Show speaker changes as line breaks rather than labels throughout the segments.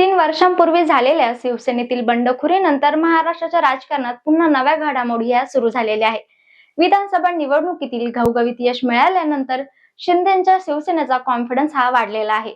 तीन वर्षांपूर्वी झालेल्या शिवसेनेतील बंडखोरीनंतर महाराष्ट्राच्या राजकारणात पुन्हा नव्या घडामोडी या सुरू झालेल्या आहे विधानसभा निवडणुकीतील घवघवीत यश मिळाल्यानंतर शिंदेच्या शिवसेनेचा कॉन्फिडन्स हा वाढलेला आहे.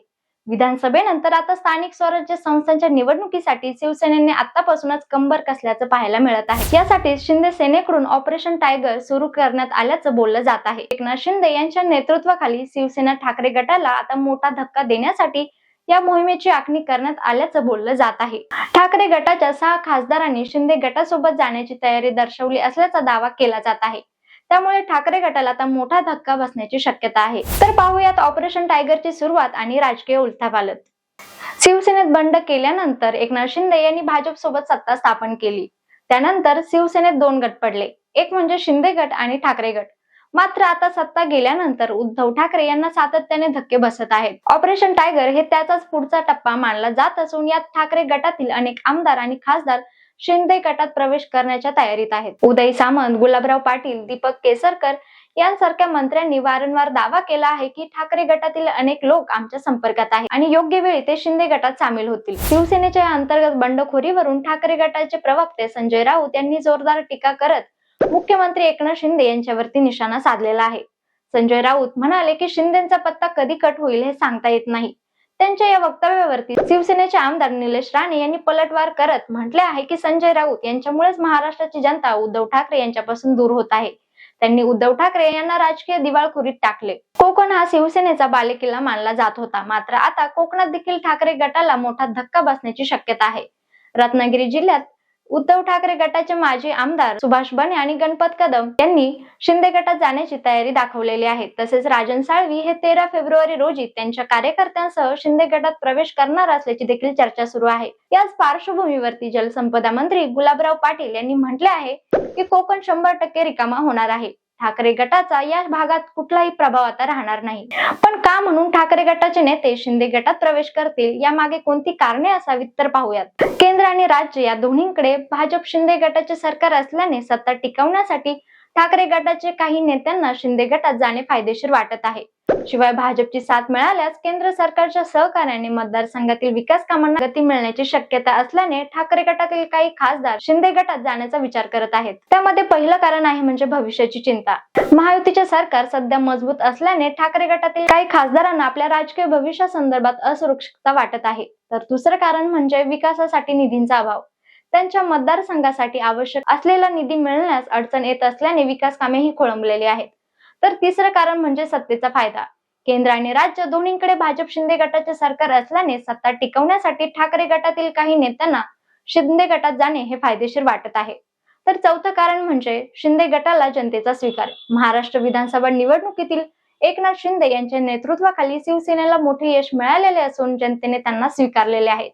विधानसभेनंतर आता स्थानिक स्वराज्य संस्थांच्या निवडणुकीसाठी शिवसेनेने आतापासूनच कंबर कसल्याचं पाहायला मिळत आहे. यासाठी शिंदे सेनेकडून ऑपरेशन टायगर सुरू करण्यात आल्याचं बोललं जात आहे. एकनाथ शिंदे यांच्या नेतृत्वाखाली शिवसेना ठाकरे गटाला आता मोठा धक्का देण्यासाठी या मोहिमेची आखणी करण्यात आल्याचं बोललं जात आहे. ठाकरे गटाच्या सहा खासदारांनी शिंदे गटासोबत जाण्याची तयारी दर्शवली असल्याचा दावा केला जात आहे. त्यामुळे ठाकरे गटाला आता मोठा धक्का बसण्याची शक्यता आहे. तर पाहूयात ऑपरेशन टायगरची सुरुवात आणि राजकीय उलथापालत. शिवसेनेत बंड केल्यानंतर एकनाथ शिंदे यांनी भाजप सोबत सत्ता स्थापन केली. त्यानंतर शिवसेनेत दोन गट पडले. एक म्हणजे शिंदे गट आणि ठाकरे गट. मात्र आता सत्ता गेल्यानंतर उद्धव ठाकरे यांना सातत्याने धक्के बसत आहेत. ऑपरेशन टायगर हे त्याचाच पुढचा टप्पा मानला जात असून यात ठाकरे गटातील अनेक आमदार आणि खासदार शिंदे गटात प्रवेश करण्याच्या तयारीत आहेत. उदय सामंत गुलाबराव पाटील दीपक केसरकर यांसारख्या मंत्र्यांनी वारंवार दावा केला आहे की ठाकरे गटातील अनेक लोक आमच्या संपर्कात आहेत आणि योग्य वेळी ते शिंदे गटात सामील होतील. शिवसेनेच्या अंतर्गत बंडखोरीवरून ठाकरे गटाचे प्रवक्ते संजय राऊत यांनी जोरदार टीका करत मुख्यमंत्री एकनाथ शिंदे यांच्यावरती निशाणा साधलेला आहे. संजय राऊत म्हणाले की शिंदेचा पत्ता कधी कट होईल हे सांगता येत नाही. त्यांच्या या वक्तव्यावरती शिवसेनेचे आमदार निलेश राणे यांनी पलटवार करत म्हटले आहे की संजय राऊत यांच्यामुळेच महाराष्ट्राची जनता उद्धव ठाकरे यांच्यापासून दूर होत आहे. त्यांनी उद्धव ठाकरे यांना राजकीय दिवाळखोरीत टाकले. कोकण हा शिवसेनेचा बालेकिल्ला मानला जात होता. मात्र आता कोकणात देखील ठाकरे गटाला मोठा धक्का बसण्याची शक्यता आहे. रत्नागिरी जिल्ह्यात उद्धव ठाकरे गटाचे माजी आमदार सुभाष बने आणि गणपत कदम यांनी शिंदे गटात जाण्याची तयारी दाखवलेली आहे. तसेच राजन साळवी हे तेरा फेब्रुवारी रोजी त्यांच्या कार्यकर्त्यांसह शिंदे गटात प्रवेश करणार असल्याची देखील चर्चा सुरू आहे. याच पार्श्वभूमीवरती जलसंपदा मंत्री गुलाबराव पाटील यांनी म्हटले आहे की कोकण शंभर टक्के रिकामा होणार आहे. ठाकरे गटाचा या भागात कुठलाही प्रभाव आता राहणार नाही. पण का म्हणून गटाचे नेते शिंदे गटात प्रवेश करतील यामागे कोणती कारणे असावीत तर पाहूयात. केंद्र आणि राज्य या दोन्हीकडे भाजप शिंदे गटाचे सरकार असल्याने सत्ता टिकवण्यासाठी ठाकरे गटाचे काही नेत्यांना शिंदे गटात जाणे फायदेशीर वाटत आहे. शिवाय भाजपची साथ मिळाल्यास केंद्र सरकारच्या सहकार्याने मतदारसंघातील विकास कामांना गती मिळण्याची शक्यता असल्याने ठाकरे गटातील काही खासदार शिंदे गटात जाण्याचा विचार करत आहेत. त्यामध्ये पहिलं कारण आहे म्हणजे भविष्याची चिंता. महायुतीचे सरकार सध्या मजबूत असल्याने ठाकरे गटातील काही खासदारांना आपल्या राजकीय भविष्यासंदर्भात असुरक्षितता वाटत आहे. तर दुसरं कारण म्हणजे विकासासाठी निधींचा अभाव. त्यांच्या मतदारसंघासाठी आवश्यक असलेला निधी मिळण्यास अडचण येत असल्याने विकास कामेही खोळंबलेली आहेत. तर तिसरं कारण म्हणजे सत्तेचा फायदा. केंद्र आणि राज्य दोन्हीकडे भाजप शिंदे गटाचे सरकार असल्याने सत्ता टिकवण्यासाठी ठाकरे गटातील काही नेत्यांना शिंदे गटात जाणे हे फायदेशीर वाटत आहे. तर चौथं कारण म्हणजे शिंदे गटाला जनतेचा स्वीकार. महाराष्ट्र विधानसभा निवडणुकीतील एकनाथ शिंदे यांच्या नेतृत्वाखाली शिवसेनेला मोठे यश मिळालेले असून जनतेने त्यांना स्वीकारलेले आहेत.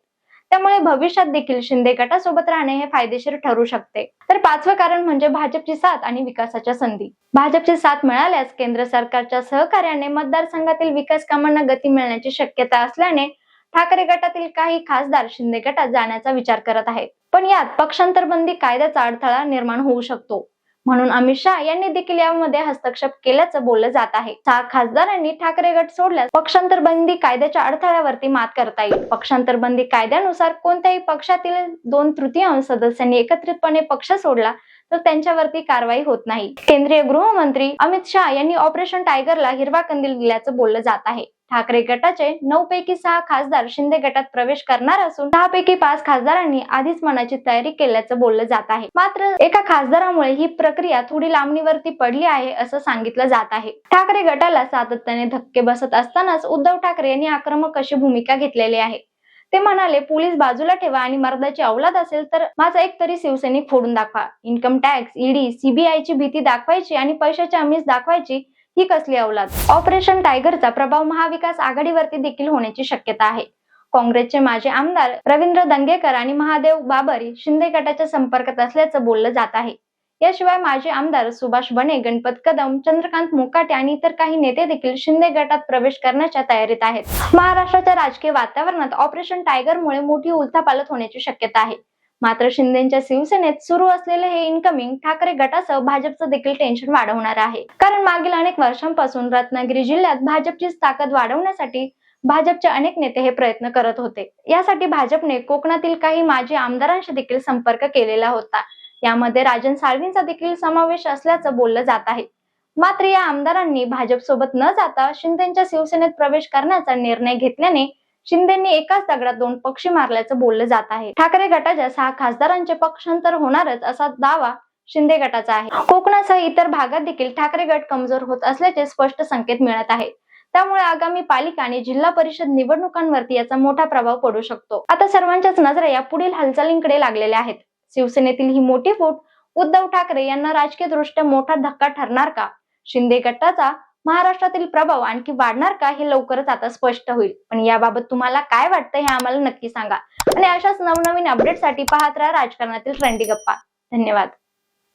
त्यामुळे भविष्यात देखील शिंदे गटासोबत राहणे हे फायदेशीर ठरू शकते. तर पाचवं कारण म्हणजे भाजपची साथ आणि विकासाच्या संधी. भाजपची साथ मिळाल्यास केंद्र सरकारच्या सहकार्याने मतदारसंघातील विकास कामांना गती मिळण्याची शक्यता असल्याने ठाकरे गटातील काही खासदार शिंदे गटात जाण्याचा विचार करत आहेत. पण यात पक्षांतरबंदी कायद्याचा अडथळा निर्माण होऊ शकतो. म्हणून अमित शहा यांनी देखील यामध्ये हस्तक्षेप केल्याचं बोललं जात आहे. सहा खासदारांनी ठाकरे गट सोडल्यास पक्षांतर बंदी कायद्याच्या अडथळ्यावरती मात करता येईल. पक्षांतर बंदी कायद्यानुसार कोणत्याही पक्षातील दोन तृतीयांश सदस्यांनी एकत्रितपणे पक्ष सोडला तर त्यांच्यावरती कारवाई होत नाही. केंद्रीय गृहमंत्री अमित शहा यांनी ऑपरेशन टायगरला हिरवा कंदील दिल्याचं बोललं जात आहे. ठाकरे गटाचे नऊ पैकी सहा खासदार शिंदे गटात प्रवेश करणार असून सहा पैकी पाच खासदारांनी आधीच मनाची तयारी केल्याचं बोललं जात आहे. मात्र एका खासदारामुळे ही प्रक्रिया थोडी लांबणीवरती पडली आहे असं सांगितलं जात आहे. ठाकरे गटाला सातत्याने धक्के बसत असतानाच उद्धव ठाकरे यांनी आक्रमक अशी भूमिका घेतलेली आहे. ते म्हणाले पोलीस बाजूला ठेवा आणि मर्दाची अवलाद असेल तर माझा एक तरी शिवसैनिक फोडून दाखवा. इन्कम टॅक्स ईडी सीबीआयची भीती दाखवायची आणि पैशाची आमिष दाखवायची ही कसली अवलाद? ऑपरेशन टायगरचा प्रभाव महाविकास आघाडीवरती देखील होण्याची शक्यता आहे. काँग्रेसचे माजी आमदार रवींद्र दंगेकर आणि महादेव बाबरी शिंदे गटाच्या संपर्कात असल्याचं बोललं जात आहे. याशिवाय माजी आमदार सुभाष बने गणपत कदम चंद्रकांत मोकाटे आणि इतर काही नेते देखील शिंदे गटात प्रवेश करण्याच्या तयारीत आहेत. महाराष्ट्राच्या राजकीय वातावरणात ऑपरेशन टायगरमुळे मोठी उलथापालत होण्याची शक्यता आहे. मात्र शिंदेच्या शिवसेनेत सुरू असलेले हे इनकमिंग ठाकरे गटासह भाजपचं देखील टेन्शन वाढवणार आहे. कारण मागील अनेक वर्षांपासून रत्नागिरी जिल्ह्यात भाजपची ताकद वाढवण्यासाठी भाजपचे अनेक नेते हे प्रयत्न करत होते. यासाठी भाजपने कोकणातील काही माजी आमदारांशी देखील संपर्क केलेला होता. यामध्ये राजन साळवींचा देखील समावेश असल्याचं बोललं जात आहे. मात्र या आमदारांनी भाजप सोबत न जाता शिंदेच्या शिवसेनेत प्रवेश करण्याचा निर्णय घेतल्याने शिंदेंनी एकाच दगडात दोन पक्षी मारल्याचं बोललं जात आहे. ठाकरे गटाच्या सहा खासदारांचे पक्षांतर होणारच असा दावा शिंदे गटाचा आहे. कोकणासह इतर भागात देखील ठाकरे गट कमजोर होत असल्याचे स्पष्ट संकेत मिळत आहे त्यामुळे आगामी पालिका आणि जिल्हा परिषद निवडणुकांवरती याचा मोठा प्रभाव पडू शकतो. आता सर्वांच्याच नजरा या पुढील हालचालींकडे लागलेल्या आहेत. शिवसेनेतील ही मोठी फूट उद्धव ठाकरे यांना राजकीय दृष्ट्या मोठा धक्का ठरणार का? शिंदे गटाचा महाराष्ट्रातील प्रभाव आणखी वाढणार का हे लवकरच आता स्पष्ट होईल. पण याबाबत तुम्हाला काय वाटतं हे आम्हाला नक्की सांगा. आणि अशाच नवनवीन अपडेटसाठी पाहत राहा राजकारणातील ट्रेंडी गप्पा. धन्यवाद.